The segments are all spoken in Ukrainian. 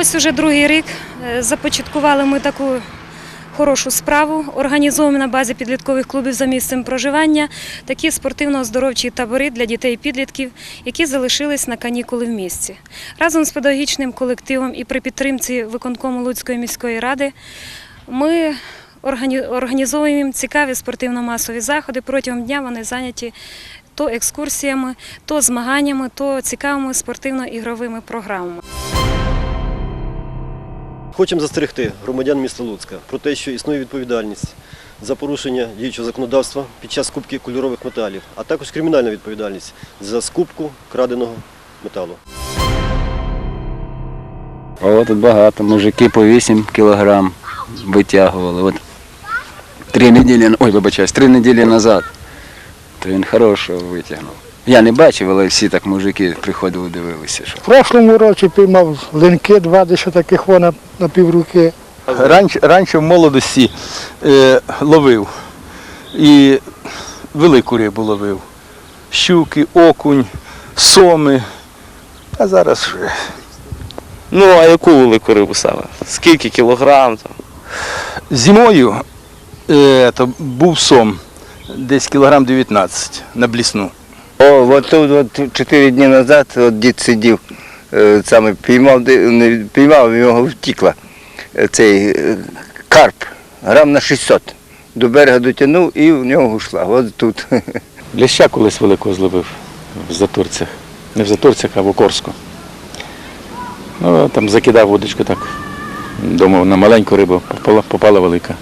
Ось уже другий рік е, започаткували ми таку хорошу справу. Організовуємо на базі підліткових клубів за місцем проживання такі спортивно-оздоровчі табори для дітей і підлітків, які залишились на канікули в місті. Разом з педагогічним колективом і при підтримці виконкому Луцької міської ради ми організовуємо цікаві спортивно-масові заходи. Протягом дня вони зайняті то екскурсіями, то змаганнями, то цікавими спортивно-ігровими програмами. Хочемо застерегти громадян міста Луцька про те, що існує відповідальність за порушення діючого законодавства під час скупки кольорових металів, а також кримінальна відповідальність за скупку краденого металу. О, тут багато. Мужики по 8 кілограм витягували. От три неділі, ой, вибачаюсь, три неділі назад. То він хорошого витягнув. Я не бачив, але всі так мужики приходили, дивилися. Що. В прошлому році піймав линки, два десь таких вона на півруки. Раніше, раніше в молодості е, ловив. І велику рибу ловив. Щуки, окунь, соми. А зараз вже Ну, а яку велику рибу саме? Скільки кілограм там? зимою е, то був сом десь кілограм 19 на блісну. О, от тут от чотири дні назад от дід сидів, е, саме піймав, не піймав, в нього втікла е, цей е, карп, грам на 600. До берега дотягнув і в нього ушла. От тут. Ляща колись великого зловив в заторцях. Не в заторцях, а в Окорську. Ну, там закидав водочку так. Думав, на маленьку рибу попала, попала велика.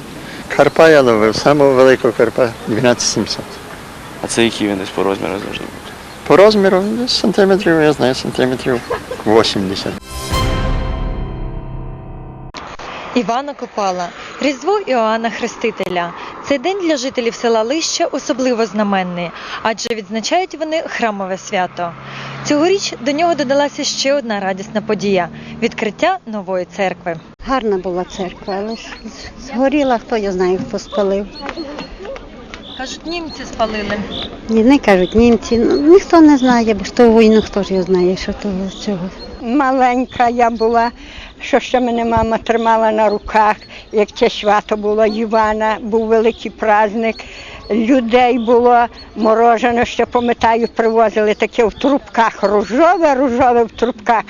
Карпа я ловив, самого великого карпа 12700. А це який він десь по розміру завжди буде? По розміру десь сантиметрів, я знаю, сантиметрів 80. Івана Копала, Різдво Іоанна Хрестителя. Цей день для жителів села Лища особливо знаменний, адже відзначають вони храмове свято. Цьогоріч до нього додалася ще одна радісна подія відкриття нової церкви. Гарна була церква, але ж згоріла, хто я знаю, хто спалив. Кажуть, німці спалили. Ні, не кажуть німці, ну, ніхто не знає, бо ж то війну хто ж його знає, що того цього. Маленька я була, що ще мене мама тримала на руках, як це свято було Івана, був великий праздник. Людей було морожене, ще пам'ятаю, привозили таке в трубках, рожове, рожове в трубках.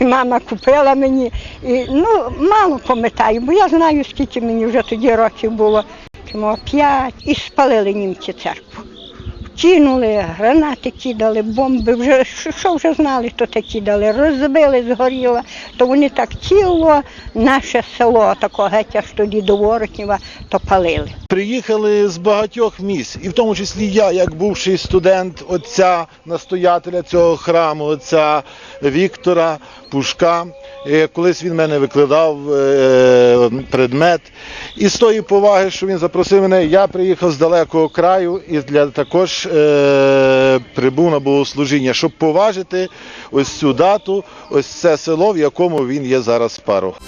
І мама купила мені. І, ну, мало пам'ятаю, бо я знаю, скільки мені вже тоді років було. Чому п'ять. І спалили німці церкву. Кинули, гранати кидали, бомби, вже що, вже знали, то те кидали, розбили, згоріло, то вони так тіло, наше село, такого геть аж тоді до Воротнєва, то палили. Приїхали з багатьох місць, і в тому числі я, як бувший студент отця настоятеля цього храму, отця Віктора Пушка. Е, Колись він мене викладав е, предмет. І з тої поваги, що він запросив мене, я приїхав з далекого краю і для також е, прибув на богослужіння, щоб поважити ось цю дату, ось це село, в якому він є зараз парох.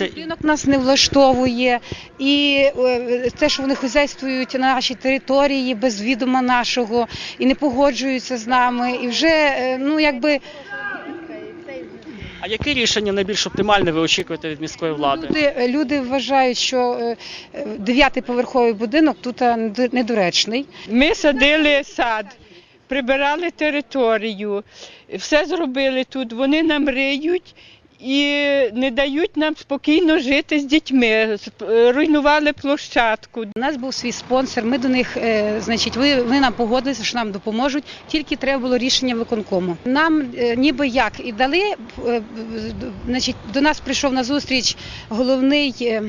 Ринок нас не влаштовує, і е, те, що вони хазяйствують на нашій території без відома нашого і не погоджуються з нами, і вже е, ну якби А яке рішення найбільш оптимальне ви очікуєте від міської влади? люди, люди вважають, що е, е, дев'ятиповерховий будинок тут е, недоречний. Ми садили сад, прибирали територію, все зробили тут. Вони нам риють і не дають нам спокійно жити з дітьми. Е, Руйнували площадку. У нас був свій спонсор. Ми до них, е, значить, ви, нам погодилися, що нам допоможуть. Тільки треба було рішення виконкому. Нам е, ніби як і дали, значить, до нас прийшов на зустріч головний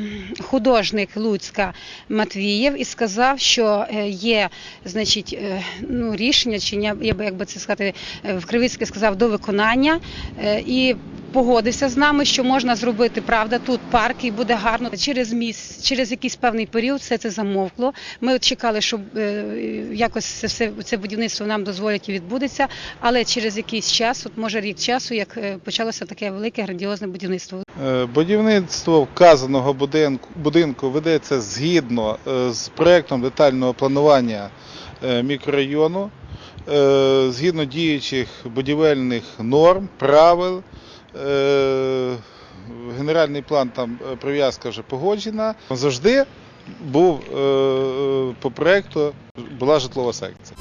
художник Луцька Матвієв і сказав, що є, значить, ну рішення, чи я, би як би це сказати, в Кривицьке сказав до виконання і. Погодився з нами, що можна зробити правда тут парк і буде гарно. Через міс, через якийсь певний період все це замовкло. Ми чекали, що е, якось це все це будівництво нам дозволять і відбудеться. Але через якийсь час, от може рік часу, як е, почалося таке велике грандіозне будівництво. Е, Будівництво вказаного будинку, будинку ведеться згідно з проєктом детального планування мікрорайону, згідно діючих будівельних норм, правил, генеральний план там е, прив'язка вже погоджена. Завжди був е, е, по проєкту була житлова секція.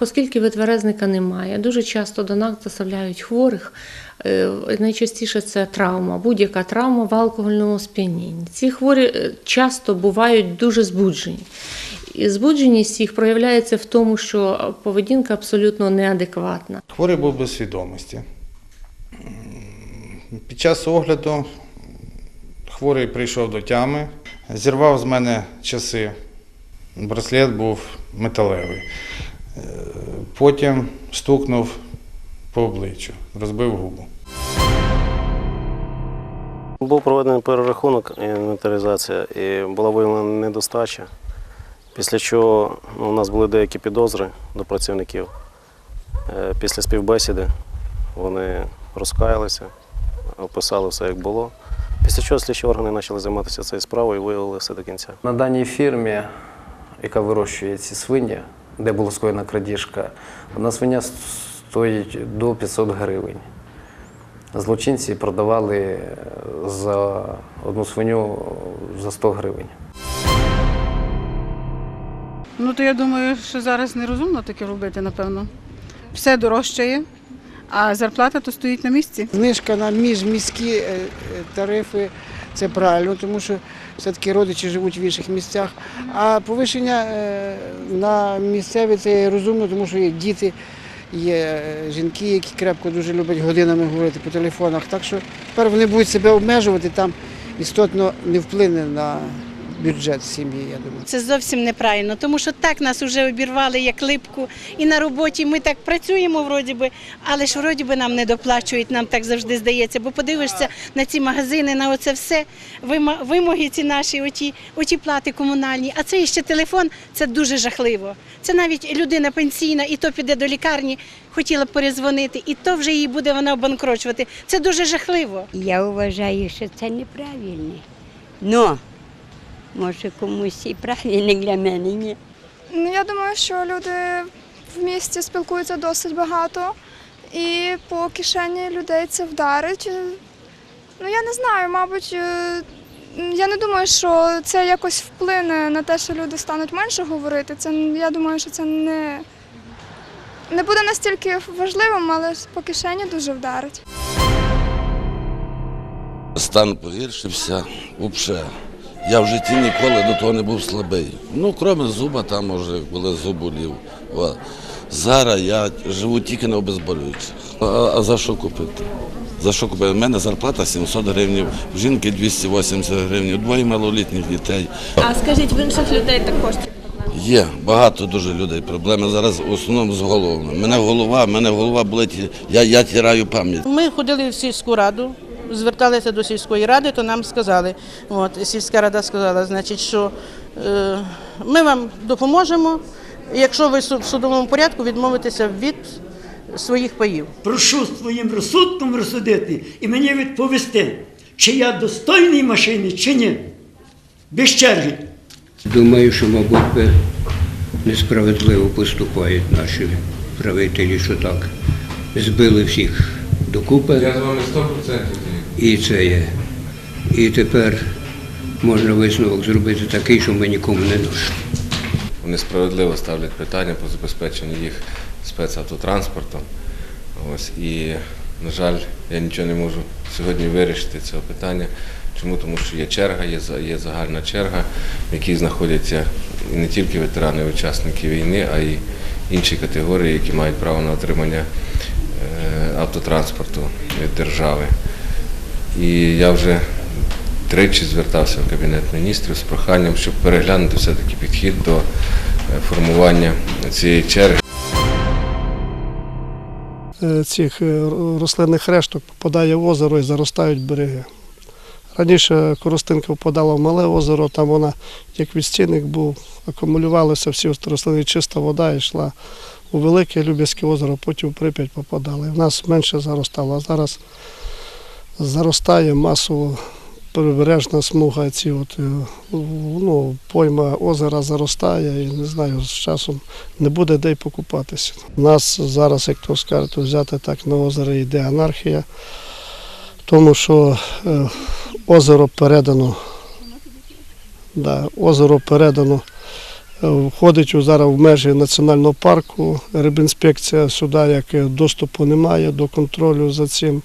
Оскільки ветверезника немає, дуже часто до нас доставляють хворих. Е, Найчастіше це травма, будь-яка травма в алкогольному сп'янінні. Ці хворі е, часто бувають дуже збуджені. І збудженість їх проявляється в тому, що поведінка абсолютно неадекватна. Хворий був без свідомості. Під час огляду хворий прийшов до тями, зірвав з мене часи. Браслет був металевий. Е, Потім стукнув по обличчю, розбив губу. Був проведений перерахунок інвентаризація, і була виявлена недостача. Після чого ну, у нас були деякі підозри до працівників. Е, Після співбесіди вони розкаялися, описали все, як було. Після чого слідчі органи почали займатися цією справою і виявили все до кінця. На даній фірмі, яка вирощує ці свині, де була скоєна крадіжка, одна свиня стоїть до 500 гривень. Злочинці продавали е, за одну свиню за 100 гривень. Ну то я думаю, що зараз нерозумно таке робити, напевно. Все дорожчає, а зарплата то стоїть на місці. Знижка на міжміські е, е, тарифи це правильно, тому що все-таки родичі живуть в інших місцях. А повищення е, на місцеві це розумно, тому що є діти, є жінки, які крепко дуже люблять годинами говорити по телефонах. Так що тепер вони будуть себе обмежувати, там істотно не вплине на бюджет сім'ї, я думаю. Це зовсім неправильно, тому що так нас вже обірвали як липку. І на роботі ми так працюємо, вроді би, але ж вроді би нам не доплачують, нам так завжди здається. Бо подивишся на ці магазини, на оце все, вима- вимоги ці наші, оті, оті плати комунальні. А це ще телефон, це дуже жахливо. Це навіть людина пенсійна, і то піде до лікарні, хотіла б перезвонити, і то вже її буде вона обанкрочувати. Це дуже жахливо. Я вважаю, що це неправильно. Но, може комусь і правильно для мене, ні. Ну, я думаю, що люди в місті спілкуються досить багато, і по кишені людей це вдарить. Ну, я не знаю, мабуть, е, я не думаю, що це якось вплине на те, що люди стануть менше говорити. Це, я думаю, що це не, не буде настільки важливим, але по кишені дуже вдарить. Стан погіршився взагалі. Я в житті ніколи до того не був слабий. Ну, крім зуба, там може, коли зуб болів. Зараз я живу тільки на обезболюючих. А, а за що купити? За що купити? У мене зарплата 700 гривень, в жінки 280 гривень, двоє малолітніх дітей. А скажіть, в інших людей також Є багато дуже людей. Проблеми зараз в основному з головами. Мене голова, мене голова болить, я, я тіраю пам'ять. Ми ходили в сільську раду, зверталися до сільської ради, то нам сказали, от сільська рада сказала, значить, що е, ми вам допоможемо, якщо ви в судовому порядку відмовитеся від своїх паїв. Прошу своїм розсудком розсудити і мені відповісти, чи я достойний машини, чи ні. Без черги. Думаю, що, мабуть, би несправедливо поступають наші правителі, що так збили всіх докупи. Я з вами 100% І це є. І тепер можна висновок зробити такий, що ми нікому не нужні. Вони справедливо ставлять питання про забезпечення їх спецавтотранспортом. Ось, і, на жаль, я нічого не можу сьогодні вирішити цього питання. Чому? Тому що є черга, є, є загальна черга, в якій знаходяться не тільки ветерани, учасники війни, а й інші категорії, які мають право на отримання е, автотранспорту від держави. І я вже тричі звертався в Кабінет міністрів з проханням, щоб переглянути все-таки підхід до е, формування цієї черги. Е, цих е, рослинних решток попадає в озеро і заростають береги. Раніше Коростинка впадала в мале озеро, там вона як відстійник був, акумулювалися всі рослини, чиста вода йшла у Велике Люб'язьке озеро, потім в Прип'ять попадали. У нас менше заростало, а зараз заростає масово прибережна смуга, ці от, е, ну, пойма озера заростає і не знаю, з часом не буде де й покупатися. Нас зараз, як то скажуть, взяти так на озеро йде анархія, тому що е, озеро передано, да, озеро передано. е, Входить зараз в межі національного парку, рибінспекція сюди як доступу немає до контролю за цим.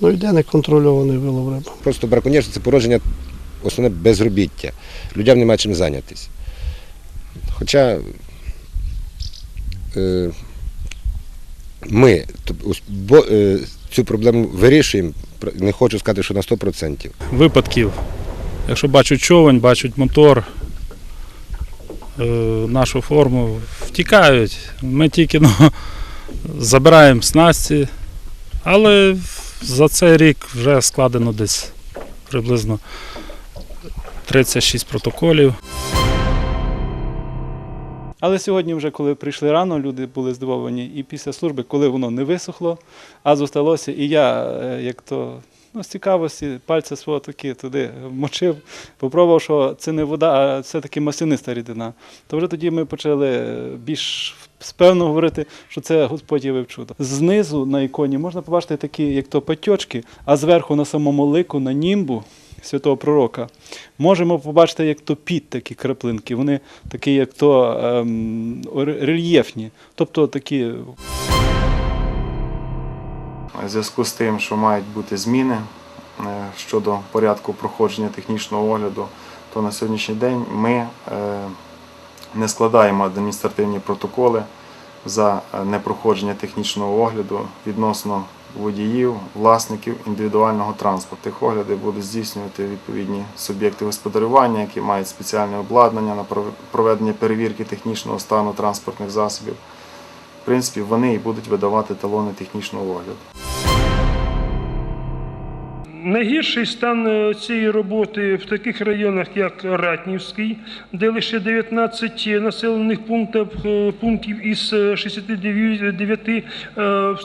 Ну йде неконтрольований вилов риби. Просто браконьєрство це породження основне безробіття. Людям немає чим зайнятися. Хоча е, ми бо, е, цю проблему вирішуємо, не хочу сказати, що на 100%. випадків. Якщо бачать човен, бачать мотор, е, нашу форму, втікають. Ми тільки ну, забираємо снасті, але за цей рік вже складено десь приблизно 36 протоколів. Але сьогодні, вже коли прийшли рано, люди були здивовані і після служби, коли воно не висохло, а зосталося, і я, е, як то ну, з цікавості, пальця свого таки туди мочив, попробував, що це не вода, а все-таки масляниста рідина. То вже тоді ми почали більш спевно говорити, що це Господь явив чудо. Знизу на іконі можна побачити такі, як то патьочки, а зверху на самому лику, на німбу святого пророка, можемо побачити, як то під такі краплинки. Вони такі, як то ем, рельєфні. Тобто такі У зв'язку з тим, що мають бути зміни е, щодо порядку проходження технічного огляду, то на сьогоднішній день ми е, не складаємо адміністративні протоколи за е, непроходження технічного огляду відносно водіїв, власників індивідуального транспорту. Тих огляди будуть здійснювати відповідні суб'єкти господарювання, які мають спеціальне обладнання на проведення перевірки технічного стану транспортних засобів. В принципі, вони і будуть видавати талони технічного огляду. Найгірший стан е, цієї роботи в таких районах, як Ратнівський, де лише 19 населених пунктів, е, пунктів із е, 69 е,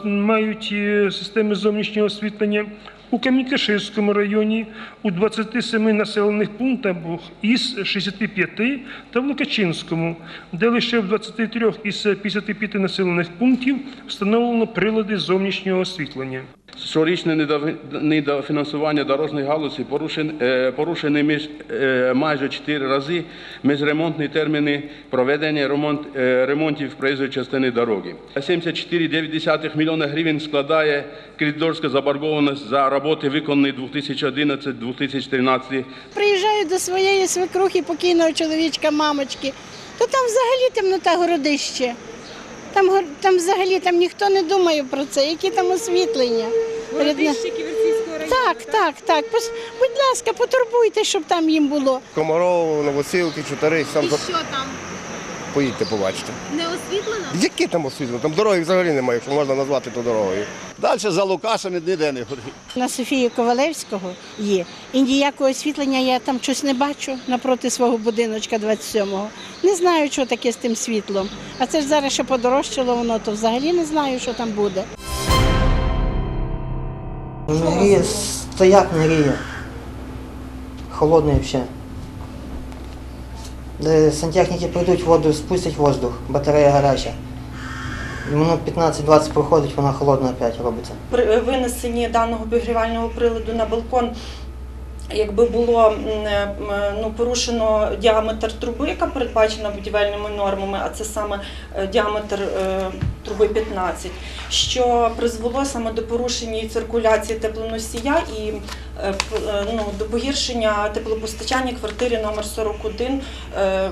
мають е, системи зовнішнього освітлення. У Камінь-Каширському районі у 27 населених пунктах із 65 та в Лукачинському, де лише в 23 із 55 населених пунктів встановлено прилади зовнішнього освітлення. Щорічне недофінансування дорожньої галузі порушен- е, між, е, майже 4 рази міжремонтні терміни проведення ремонт, е, ремонтів проїзної частини дороги. 74,9 мільйона гривень складає кредиторська заборгованість за роботи, виконані 2011-2013 Приїжджаю до своєї свекрухи, покійного чоловічка, мамочки, то там взагалі темнота городище. Там, гор- там взагалі там ніхто не думає про це, які там освітлення. Городищики Ківерцівського району. Так, так, так. Пос- Будь ласка, потурбуйте, щоб там їм було. Комаров, Новосилки, Чотири, там І що там? Поїдьте, побачите. Не освітлено? Які там освітлення? Там дороги взагалі немає, якщо можна назвати то дорогою. Далі за Лукашами ніде не горить. На Софії Ковалевського є. І ніякого освітлення я там щось не бачу напроти свого будиночка 27-го. Не знаю, що таке з тим світлом. А це ж зараз ще подорожчало воно, то взагалі не знаю, що там буде. Не гріє, стояк не гріє. Холодний взагалі. Де сантехніки прийдуть, воду спустять воздух, батарея гаряча. Минут 15-20 проходить, вона холодна опять робиться. при винесенні даного обігрівального приладу на балкон. Якби було е, м, ну, порушено діаметр труби, яка передбачена будівельними нормами, а це саме е, діаметр е, труби 15, що призвело саме до порушення циркуляції теплоносія і е, е, ну, до погіршення теплопостачання квартирі номер 41, е, м,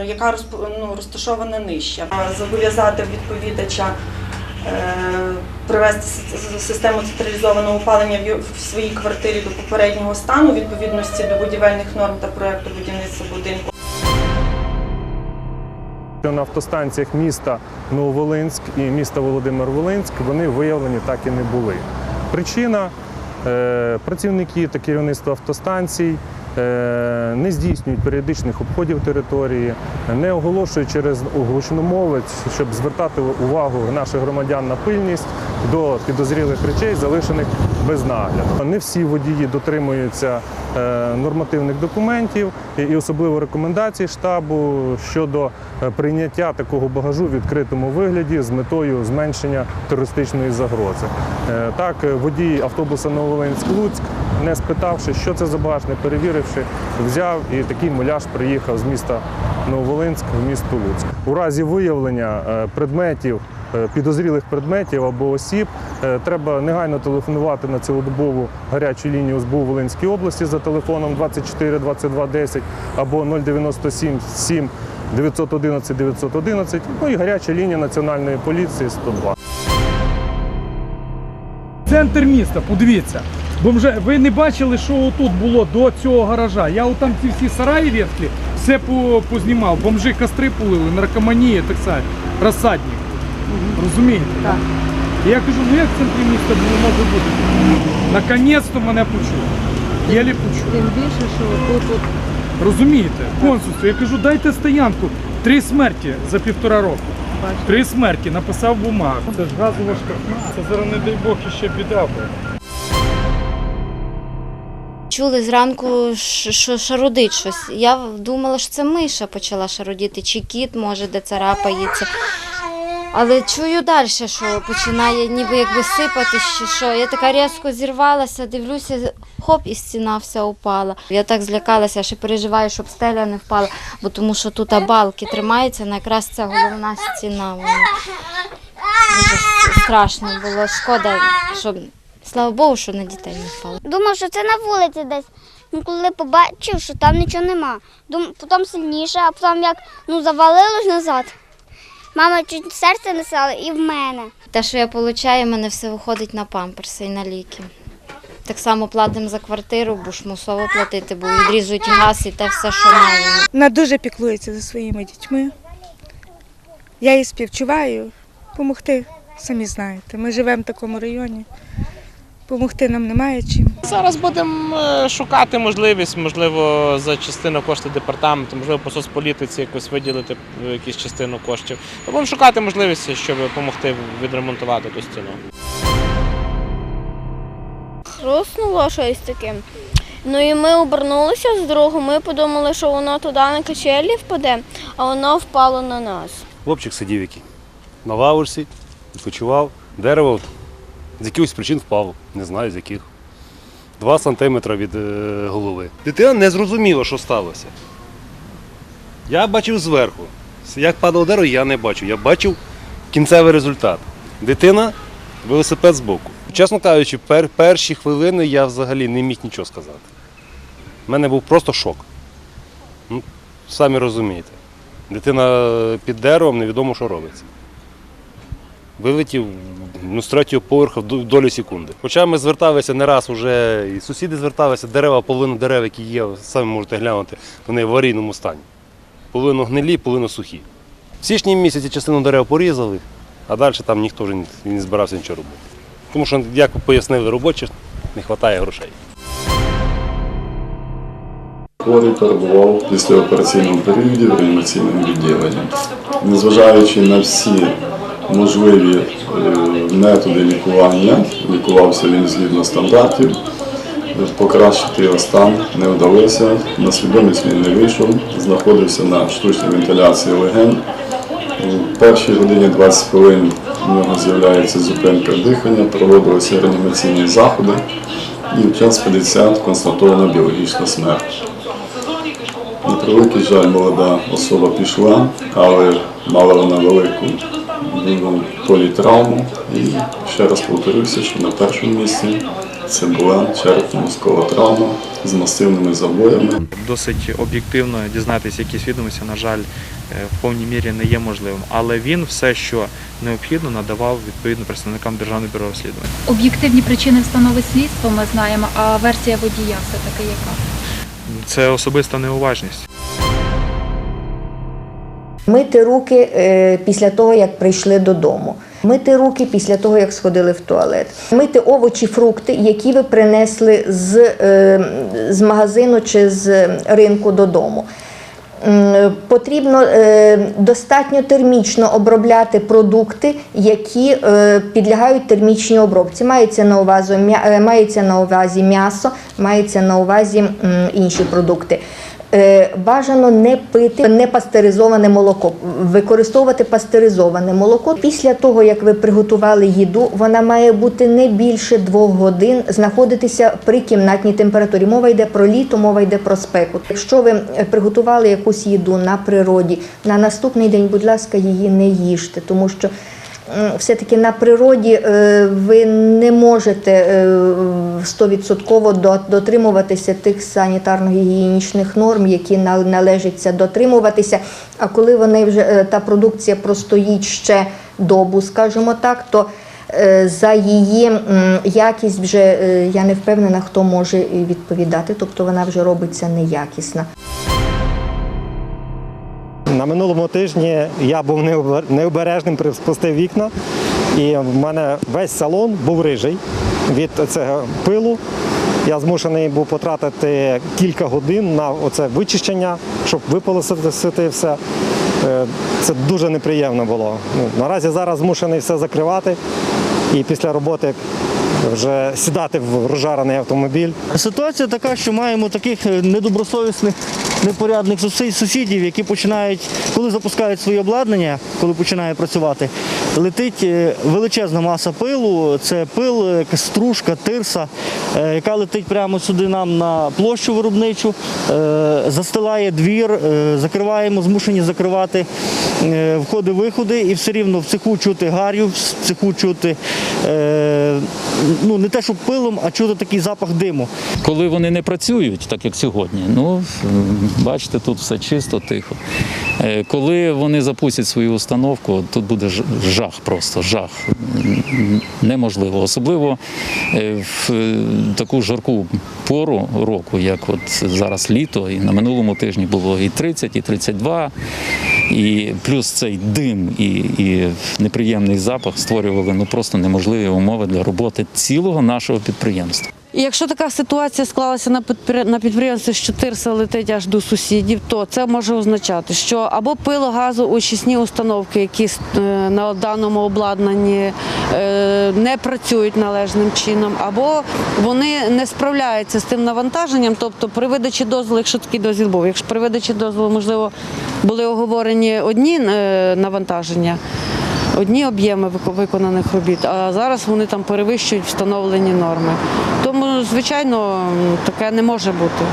е, яка ну, розташована нижче. Зобов'язати відповідача е, привести с- с- систему централізованого опалення в своїй квартирі до попереднього стану відповідності до будівельних норм та проекту будівництва будинку. На автостанціях міста Нововолинськ і міста Володимир-Волинськ вони виявлені так і не були. Причина е, працівники та керівництво автостанцій е, не здійснюють періодичних обходів території, не оголошують через гучномовець, щоб звертати увагу наших громадян на пильність до підозрілих речей, залишених без нагляду. Не всі водії дотримуються е, нормативних документів і- особливо рекомендацій штабу щодо е, прийняття такого багажу в відкритому вигляді з метою зменшення терористичної загрози. Е, Так, е, водій автобуса Нововолинськ-Луцьк, не спитавши, що це за багаж, не перевіривши, взяв і такий муляж приїхав з міста Нововолинськ в місто Луцьк. У разі виявлення е, предметів. е, Підозрілих предметів або осіб е, треба негайно телефонувати на цілодобову гарячу лінію СБУ Волинської області за телефоном 24 22 10 або 097 7 911 911, ну і гаряча лінія Національної поліції 102. Центр міста, подивіться. Бомже, ви не бачили, що тут було до цього гаража. Я отам ці всі сараї ветхлі, все познімав. Бомжи костри пулили, наркоманія, так сказати, розсадник. Розумієте? Так. І я кажу, ну як в центрі міста було може бути? Наконець-то мене почули. Єлі почули. Тим більше, що тут Розумієте? Консульство. Я кажу, дайте стоянку. Три смерті за півтора року. Три смерті, написав бумагу. Це ж газова штрафна. Це зараз, не дай Бог, іще біда буде. Чули зранку, що шарудить щось. Я думала, що це миша почала шарудіти, чи кіт, може, де царапається. Але чую далі, що починає ніби якби сипати, що, що. Я така різко зірвалася, дивлюся, хоп, і стіна вся упала. Я так злякалася, ще переживаю, щоб стеля не впала, бо тому що тут балки тримаються, на якраз ця головна стіна. Вона. Дуже страшно було. Шкода, щоб слава Богу, що на дітей не впало. Думав, що це на вулиці десь. Ну, коли побачив, що там нічого нема. Дум, потім сильніше, а потім як ну, завалилось назад. Мама чуть серце не стало і в мене. Те, що я отримую, мене все виходить на памперси і на ліки. Так само платимо за квартиру, бо ж мусово платити, бо відрізують газ і те все, що маємо. Вона дуже піклується за своїми дітьми. Я їй співчуваю. Помогти, самі знаєте. Ми живемо в такому районі. Помогти нам немає чим. Зараз будемо е, шукати можливість, можливо, за частину коштів департаменту, можливо, по соцполітиці якось виділити е, якусь частину коштів. Будемо шукати можливості, щоб допомогти відремонтувати ту стіну. Хруснуло щось таке. Ну і ми обернулися з другом, ми подумали, що воно туди на качелі впаде, а воно впало на нас. Хлопчик сидів який на лавочці, відпочивав. Дерево з якихось причин впало, не знаю з яких. Два сантиметри від е, голови. Дитина не зрозуміла, що сталося. Я бачив зверху. Як падало дерево, я не бачу. Я бачив кінцевий результат. Дитина, велосипед збоку. Чесно кажучи, пер, перші хвилини я взагалі не міг нічого сказати. У мене був просто шок. Ну, самі розумієте. Дитина під деревом, невідомо, що робиться. Вилетів ну, з третього поверху в до- долю секунди. Хоча ми зверталися не раз уже, і сусіди зверталися, дерева, половину дерев, які є, самі можете глянути, вони в аварійному стані. Половину гнилі, половину сухі. В січні місяці частину дерев порізали, а далі там ніхто вже не- збирався нічого робити. Тому що, як пояснили робочі, не вистачає грошей. Хворий перебував в післяопераційному періоді в реанімаційному відділенні. Незважаючи на всі можливі е, методи лікування, лікувався він згідно стандартів, покращити його стан не вдалося, на свідомість він не вийшов, знаходився на штучній вентиляції легень. У першій годині 20 хвилин у нього з'являється зупинка дихання, проводилися реанімаційні заходи і в час 50 констатована біологічна смерть. На превеликий жаль, молода особа пішла, але мала вона велику ну, політравму. І ще раз повторюся, що на першому місці це була черепно-мозкова травма з масивними забоями. Досить об'єктивно дізнатися якісь відомості, на жаль, е, в повній мірі не є можливим. Але він все, що необхідно, надавав відповідно представникам Державного бюро розслідувань. Об'єктивні причини встановить слідство, ми знаємо, а версія водія все-таки яка? Це особиста неуважність. Мити руки е, після того, як прийшли додому. Мити руки після того, як сходили в туалет. Мити овочі, фрукти, які ви принесли з, е, з магазину чи з ринку додому. Потрібно е, достатньо термічно обробляти продукти, які підлягають термічній обробці. Мається на увазі, мається на увазі м'ясо, мається на увазі інші продукти. Е, Бажано не пити непастеризоване молоко, використовувати пастеризоване молоко. Після того, як ви приготували їду, вона має бути не більше двох годин знаходитися при кімнатній температурі. Мова йде про літо, мова йде про спеку. Якщо ви приготували якусь їду на природі, на наступний день, будь ласка, її не їжте, тому що все-таки на природі е, ви не можете е, стовідсотково до- дотримуватися тих санітарно-гігієнічних норм, які на- належиться дотримуватися. А коли вони вже е, та продукція простоїть ще добу, скажімо так, то е, за її якість вже е, я не впевнена, хто може відповідати, тобто вона вже робиться неякісна. На минулому тижні я був необережним, спустив вікна, і в мене весь салон був рижий від цього пилу. Я змушений був потратити кілька годин на оце вичищення, щоб виполосити все. Е, Це дуже неприємно було. Ну, наразі зараз змушений все закривати і після роботи вже сідати в розжарений автомобіль. Ситуація така, що маємо таких е, недобросовісних, непорядних сусі- сусідів, які починають, коли запускають своє обладнання, коли починає працювати, летить е, величезна маса пилу. Це пил, е, стружка, тирса, е, яка летить прямо сюди нам на площу виробничу, застилає двір, закриваємо, змушені закривати входи-виходи, і все рівно в цеху чути гарю, в цеху чути ну не те, що пилом, а чути такий запах диму. Коли вони не працюють, так як сьогодні, ну бачите, тут все чисто, тихо. Е, Коли вони запустять свою установку, тут буде жах, просто жах. Неможливо. Особливо е, в е, таку жарку пору року, як от зараз літо, і на минулому тижні було і 30, і 32, і плюс цей дим і, і неприємний запах створювали ну просто неможливі умови для роботи цілого нашого підприємства. І якщо така ситуація склалася на підпри- на підприємстві, що тирса летить аж до сусідів, то це може означати, що або пило газу очисні установки, які е, на даному обладнанні е, не працюють належним чином, або вони не справляються з тим навантаженням. Тобто при видачі дозволу, якщо такий дозвіл був, якщо при видачі дозволу, можливо, були оговорені одні е, навантаження. Одні об'єми виконаних робіт, а зараз вони там перевищують встановлені норми. Тому, звичайно, таке не може бути.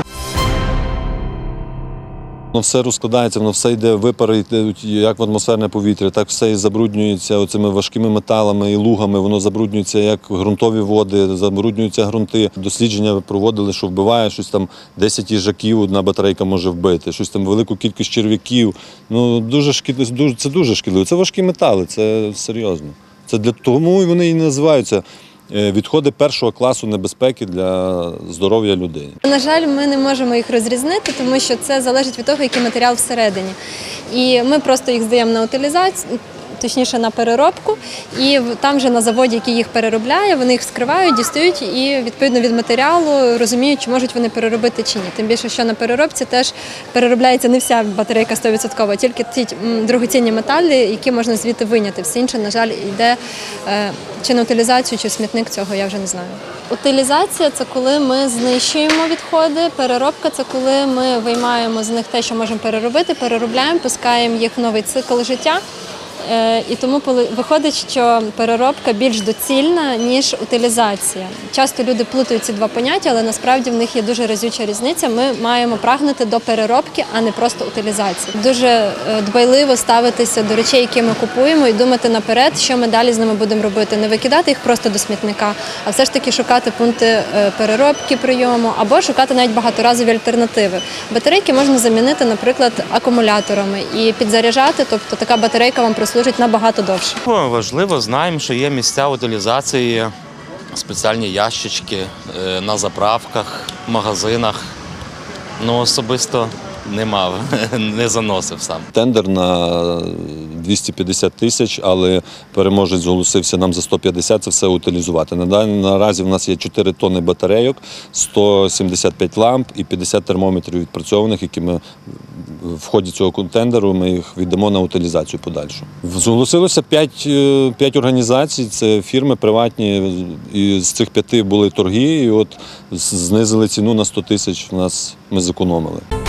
Воно все розкладається, воно все йде, випари йдуть як в атмосферне повітря, так все і забруднюється оцими важкими металами і лугами. Воно забруднюється як ґрунтові води, забруднюються ґрунти. Дослідження проводили, що вбиває щось там 10 їжаків одна батарейка може вбити, щось там велику кількість черв'яків. Ну дуже шкідливо, це дуже шкідливо. Це важкі метали, це серйозно. Це для тому і вони і називаються відходи першого класу небезпеки для здоров'я людей. На жаль, ми не можемо їх розрізнити, тому що це залежить від того, який матеріал всередині. І ми просто їх здаємо на утилізацію. Точніше на переробку, і там вже на заводі, який їх переробляє, вони їх вскривають, дістають і відповідно від матеріалу розуміють, чи можуть вони переробити чи ні. Тим більше, що на переробці теж переробляється не вся батарейка 100%, а тільки ті дорогоцінні метали, які можна звідти виняти. Все інше, на жаль, йде е, чи на утилізацію, чи смітник цього я вже не знаю. Утилізація це коли ми знищуємо відходи. Переробка це коли ми виймаємо з них те, що можемо переробити, переробляємо, пускаємо їх в новий цикл життя. Е, І тому виходить, що переробка більш доцільна, ніж утилізація. Часто люди плутають ці два поняття, але насправді в них є дуже разюча різниця. Ми маємо прагнути до переробки, а не просто утилізації. Дуже е, дбайливо ставитися до речей, які ми купуємо, і думати наперед, що ми далі з ними будемо робити. Не викидати їх просто до смітника, а все ж таки шукати пункти е, переробки прийому або шукати навіть багаторазові альтернативи. Батарейки можна замінити, наприклад, акумуляторами і підзаряджати, тобто така батарейка вам прослужить набагато довше. Важливо, знаємо, що є місця утилізації, спеціальні ящички е, на заправках, магазинах. Ну, особисто не мав, не заносив сам. Тендер на 250 тисяч, але переможець зголосився нам за 150 це все утилізувати. Наразі в нас є 4 тонни батарейок, 175 ламп і 50 термометрів відпрацьованих, які ми в ході цього контендеру ми їх віддамо на утилізацію подальшу. Зголосилося 5, 5 організацій, це фірми приватні, і з цих п'яти були торги, і от знизили ціну на 100 тисяч. Нас ми зекономили.